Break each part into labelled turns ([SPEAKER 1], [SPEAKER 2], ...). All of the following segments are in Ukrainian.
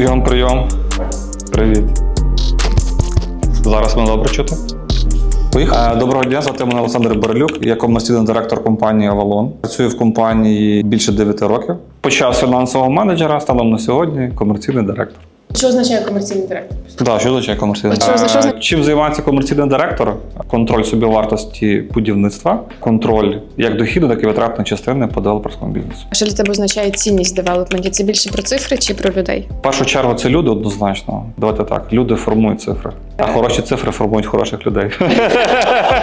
[SPEAKER 1] Прийом, прийом. Привіт. Зараз мене добре чути. Поїхали. Е, Доброго дня, звати мене Олександр Борелюк. Я комерційний директор компанії Avalon. Працюю в компанії більше 9 років. Почав з фінансового менеджера, станом на сьогодні комерційний директор.
[SPEAKER 2] Що означає комерційний директор?
[SPEAKER 1] Так, що означає комерційний
[SPEAKER 2] Що- що
[SPEAKER 1] Е,
[SPEAKER 2] означає?
[SPEAKER 1] Чим займається комерційний директор? Контроль собівартості будівництва, контроль як дохіду, так і витратної частини по девелоперському бізнесу.
[SPEAKER 2] А що для тебе означає цінність девелопменті? Це більше про цифри чи про людей?
[SPEAKER 1] В першу чергу це люди однозначно. Давайте так. Люди формують цифри, а хороші цифри формують хороших людей.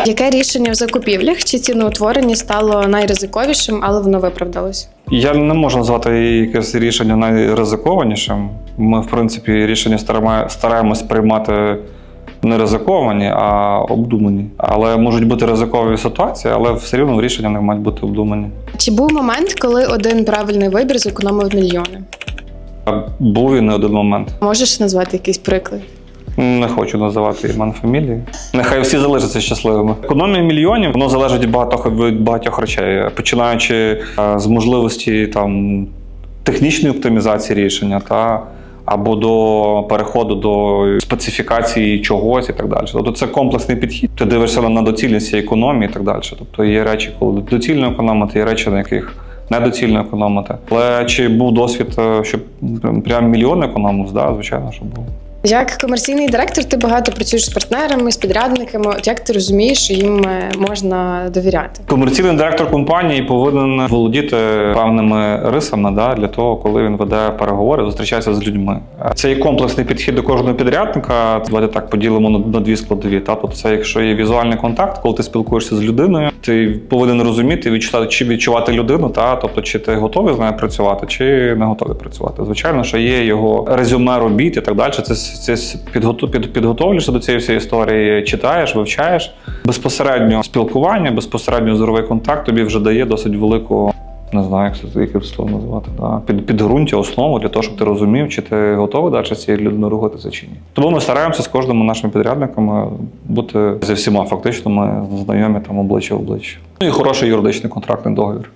[SPEAKER 2] Яке рішення в закупівлях чи ціноутворенні стало найризиковішим, але воно виправдалось?
[SPEAKER 1] Я не можу назвати якесь рішення найризикованішим. Ми, в принципі, рішення стараємо- стараємось приймати не ризиковані, а обдумані. Але можуть бути ризикові ситуації, але все рівно рішення не мають бути обдумані.
[SPEAKER 2] Чи був момент, коли один правильний вибір зекономив мільйони?
[SPEAKER 1] Був і не один момент.
[SPEAKER 2] Можеш назвати якийсь приклад?
[SPEAKER 1] Не хочу називати імен фамілії. Нехай всі залишаться щасливими. Економія мільйонів воно залежить багато від багатьох речей, починаючи е, з можливості там технічної оптимізації рішення та. Або до переходу до специфікації чогось і так далі. Тобто це комплексний підхід. Ти дивишся на доцільність економії і так далі. Тобто є речі, коли доцільно економити, є речі, на яких недоцільно економити. Але чи був досвід, е, щоб прям мільйон економив? Да, звичайно, що був.
[SPEAKER 2] Як комерційний директор, ти багато працюєш з партнерами, з підрядниками. От як ти розумієш, що їм е, можна довіряти?
[SPEAKER 1] Комерційний директор компанії повинен володіти певними рисами да, для того, коли він веде переговори, зустрічається з людьми. Це є комплексний підхід до кожного підрядника. Давайте так поділимо на, на дві складові. Та тобто, це якщо є візуальний контакт, коли ти спілкуєшся з людиною, ти повинен розуміти, відчувати чи відчувати людину, та тобто, чи ти готовий з нею працювати, чи не готовий працювати. Звичайно, що є його резюме робіт і так далі. Це, це підготу, під, підготовлюєшся до цієї всієї історії, читаєш, вивчаєш. Безпосередньо спілкування, безпосередньо зоровий контакт тобі вже дає досить велику. Не знаю, як це яке слово називати. Да? Під, підґрунтя, основу для того, щоб ти розумів, чи ти готовий далі цією людиною рухатися чи ні. Тому ми стараємося з кожним нашим підрядником бути зі всіма. Фактично, ми знайомі там обличчя в обличчя. Ну і хороший юридичний контрактний договір,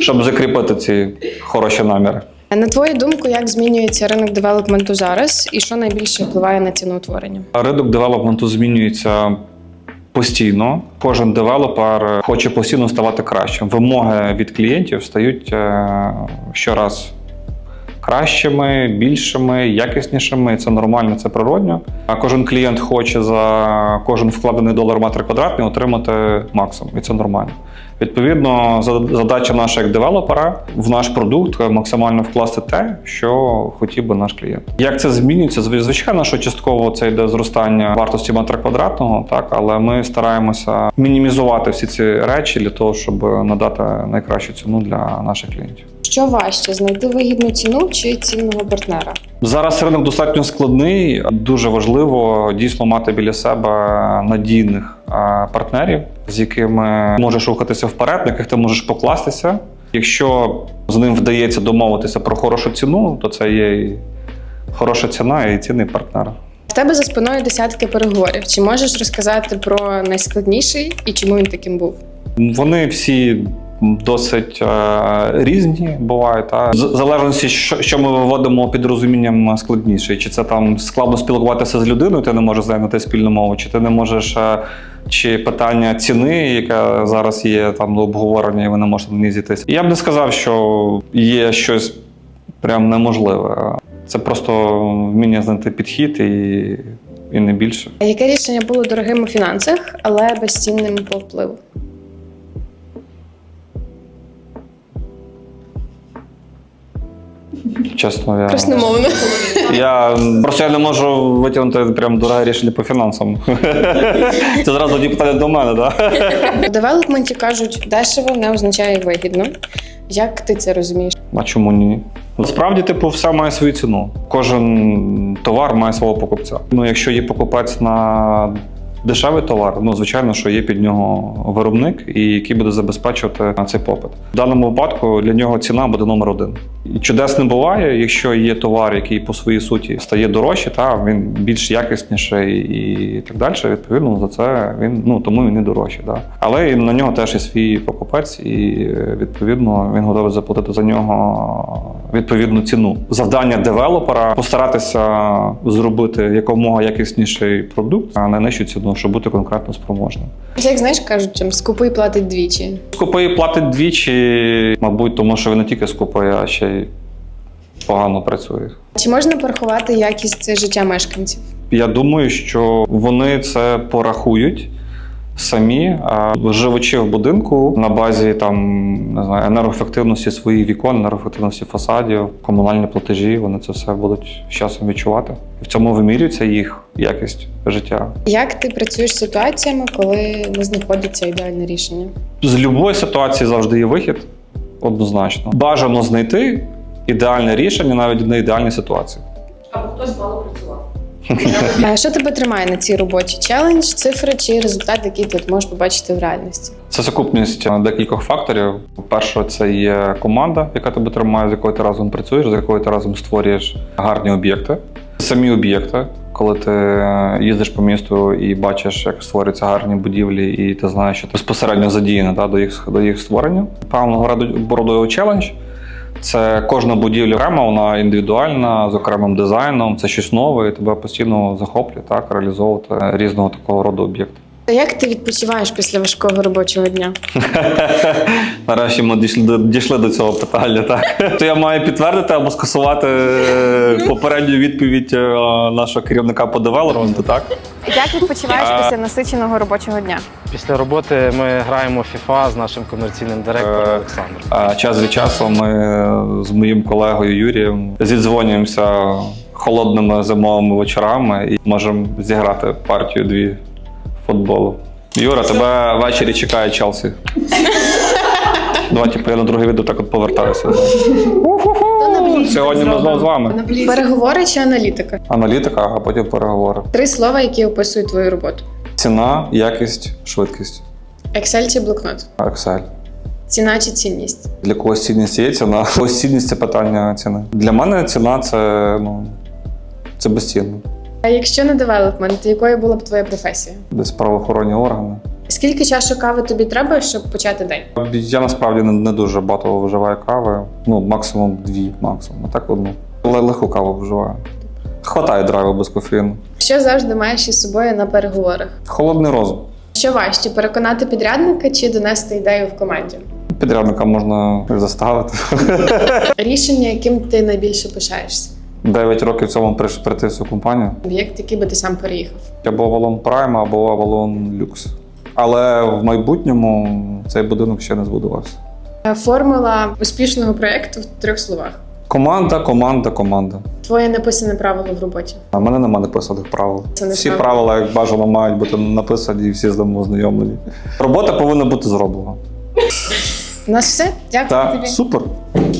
[SPEAKER 1] щоб закріпити ці хороші наміри.
[SPEAKER 2] А На твою думку, як змінюється ринок девелопменту зараз, і що найбільше впливає на ціноутворення?
[SPEAKER 1] Ринок девелопменту змінюється постійно. Кожен девелопер хоче постійно ставати кращим. Вимоги від клієнтів стають е, щораз кращими, більшими, якіснішими. Це нормально, це природньо. А кожен клієнт хоче за кожен вкладений долар метр квадратний отримати максимум, і це нормально. Відповідно, за- задача наша як девелопера в наш продукт максимально вкласти те, що хотів би наш клієнт. Як це змінюється? Зв- Звичайно, що частково це йде зростання вартості метра квадратного, так але ми стараємося мінімізувати всі ці речі для того, щоб надати найкращу ціну для наших клієнтів.
[SPEAKER 2] Що важче знайти вигідну ціну чи цінного партнера?
[SPEAKER 1] Зараз ринок достатньо складний. Дуже важливо дійсно мати біля себе надійних партнерів, з якими можеш рухатися вперед, на яких ти можеш покластися. Якщо з ним вдається домовитися про хорошу ціну, то це є і хороша ціна і цінний партнер.
[SPEAKER 2] В тебе за спиною десятки переговорів. Чи можеш розказати про найскладніший і чому він таким був?
[SPEAKER 1] Вони всі досить е, різні бувають. Та? В залежності, що, що ми виводимо під розумінням складніше. Чи це там складно спілкуватися з людиною, ти не можеш знайти спільну мову, чи ти не можеш. е, чи питання ціни, яке зараз є там до обговорення, і ви не можете на ній зійтися. Я б не сказав, що є щось прям неможливе. Це просто вміння знайти підхід і, і не більше.
[SPEAKER 2] Яке рішення було дорогим у фінансах, але безцінним по впливу?
[SPEAKER 1] Чесно, я
[SPEAKER 2] Красномовно.
[SPEAKER 1] Я просто я не можу витягнути прям дороге рішення по фінансам. Це зразу тоді питання до мене, так?
[SPEAKER 2] У девелопменті кажуть, дешево не означає вигідно. Як ти це розумієш?
[SPEAKER 1] А чому ні? Насправді, типу, все має свою ціну. Кожен товар має свого покупця. Ну, якщо є покупець на дешевий товар, ну звичайно, що є під нього виробник, і який буде забезпечувати цей попит. В даному випадку для нього ціна буде номер один. Чудес не буває, якщо є товар, який по своїй суті стає дорожче, та він більш якісніший і так далі. Відповідно, за це він ну тому він і дорожчий. Да. Але і на нього теж є свій покупець, і відповідно він готовий заплатити за нього відповідну ціну. Завдання девелопера постаратися зробити якомога якісніший продукт, а найнижчу ціну, щоб бути конкретно спроможним.
[SPEAKER 2] Як знаєш, кажуть, чим скупий платить двічі.
[SPEAKER 1] Скупий платить двічі, мабуть, тому що він не тільки скупий, а ще й погано працює.
[SPEAKER 2] Чи можна порахувати якість життя мешканців?
[SPEAKER 1] Я думаю, що вони це порахують самі, а живучи в будинку на базі там не знаю енергоефективності своїх вікон, енергоефективності фасадів, комунальні платежі. Вони це все будуть з часом відчувати. В цьому вимірюється їх якість життя.
[SPEAKER 2] Як ти працюєш з ситуаціями, коли не знаходиться ідеальне рішення?
[SPEAKER 1] З будь-якої ситуації завжди є вихід, однозначно. Бажано знайти ідеальне рішення навіть в неідеальній ситуації.
[SPEAKER 3] Або хтось мало працював.
[SPEAKER 2] А що тебе тримає на цій роботі? Челендж, цифри чи результат, який ти можеш побачити в реальності?
[SPEAKER 1] Це сукупність е, декількох факторів. По-перше, це є команда, яка тебе тримає, з якою ти разом працюєш, з якою ти разом створюєш гарні об'єкти. Самі об'єкти, коли ти е, їздиш по місту і бачиш, як створюються гарні будівлі, і ти знаєш, що ти безпосередньо задіяний да, до їх до їх створення. Певного роду роду челендж. Це кожна будівля окрема, вона індивідуальна, з окремим дизайном, це щось нове, і тебе постійно захоплює так, реалізовувати різного такого роду об'єкти.
[SPEAKER 2] А як ти відпочиваєш після важкого робочого дня?
[SPEAKER 1] Нарешті ми дійшли до дійшли до цього питання. Так то я маю підтвердити або скасувати е, попередню відповідь е, нашого керівника по девелопменту. Так
[SPEAKER 4] Як відпочиваєш після насиченого робочого дня?
[SPEAKER 5] Після роботи ми граємо в FIFA з нашим комерційним директором
[SPEAKER 1] Е,
[SPEAKER 5] Олександром.
[SPEAKER 1] а час від часу ми з моїм колегою Юрієм зідзвонюємося холодними зимовими вечорами і можемо зіграти партію дві футболу. Юра, тебе ввечері чекає Челсі. Давай, типу, я на друге відео так от повертаюся. Сьогодні ми знову з вами.
[SPEAKER 2] Переговори чи аналітика?
[SPEAKER 1] Аналітика, а потім переговори.
[SPEAKER 2] Три слова, які описують твою роботу:
[SPEAKER 1] Ціна, якість, швидкість.
[SPEAKER 2] Excel чи блокнот?
[SPEAKER 1] Excel.
[SPEAKER 2] Ціна чи цінність?
[SPEAKER 1] Для когось цінність є ціна, для когось цінність це питання ціни. Для мене ціна це ну це безцінно.
[SPEAKER 2] А якщо не девелопмент, якою була б твоя професія?
[SPEAKER 1] Десь правоохоронні органи.
[SPEAKER 2] Скільки чашок кави тобі треба, щоб почати день?
[SPEAKER 1] Я насправді не, не дуже багато вживаю кави. Ну, максимум дві, максимум. А так одну. Але легку каву вживаю. Хватає драйву без кофеїну.
[SPEAKER 2] Що завжди маєш із собою на переговорах?
[SPEAKER 1] Холодний розум.
[SPEAKER 2] Що важче переконати підрядника чи донести ідею в команді?
[SPEAKER 1] Підрядника можна заставити.
[SPEAKER 2] Рішення, яким ти найбільше пишаєшся?
[SPEAKER 1] Дев'ять років цьому прийти в цю компанію.
[SPEAKER 2] Об'єкт, який би ти сам переїхав?
[SPEAKER 1] Або Avalon Prime, або Avalon Lux. Але в майбутньому цей будинок ще не збудувався.
[SPEAKER 2] Е, Формула успішного проєкту в трьох словах.
[SPEAKER 1] Команда, команда, команда.
[SPEAKER 2] Твоє написане правило в роботі.
[SPEAKER 1] А в мене немає написаних правил.
[SPEAKER 2] Це не
[SPEAKER 1] всі правила, як бажано, мають бути написані і всі з ними ознайомлені. Робота повинна бути зроблена.
[SPEAKER 2] У нас все. Дякую
[SPEAKER 1] Так,
[SPEAKER 2] тобі.
[SPEAKER 1] супер.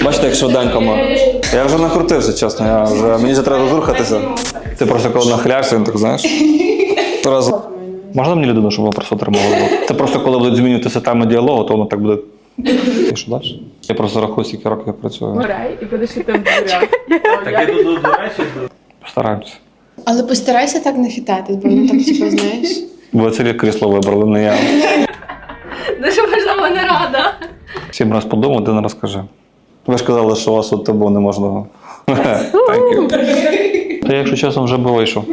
[SPEAKER 1] Бачите, як швиденько ми. Я вже накрутився, чесно. Я вже, мені вже треба розрухатися. Ти просто коли нахиляєшся, він так знаєш. Раз. Можна мені людину, щоб вона просто тримала? Це просто коли будуть змінювати систему діалогу, то воно так буде. І що далі? Я просто рахую, скільки років я працюю.
[SPEAKER 3] Грай і будеш іти в дверях.
[SPEAKER 1] Постараємося.
[SPEAKER 2] Але постарайся так не хитати, бо ну так типу, знаєш.
[SPEAKER 1] Ви це крісло вибрали, не я.
[SPEAKER 3] Дуже важлива не рада.
[SPEAKER 1] Сім раз подумав, один раз скажи. Ви ж казали, що у вас от табу не можна. Та якщо чесно, вже би вийшов.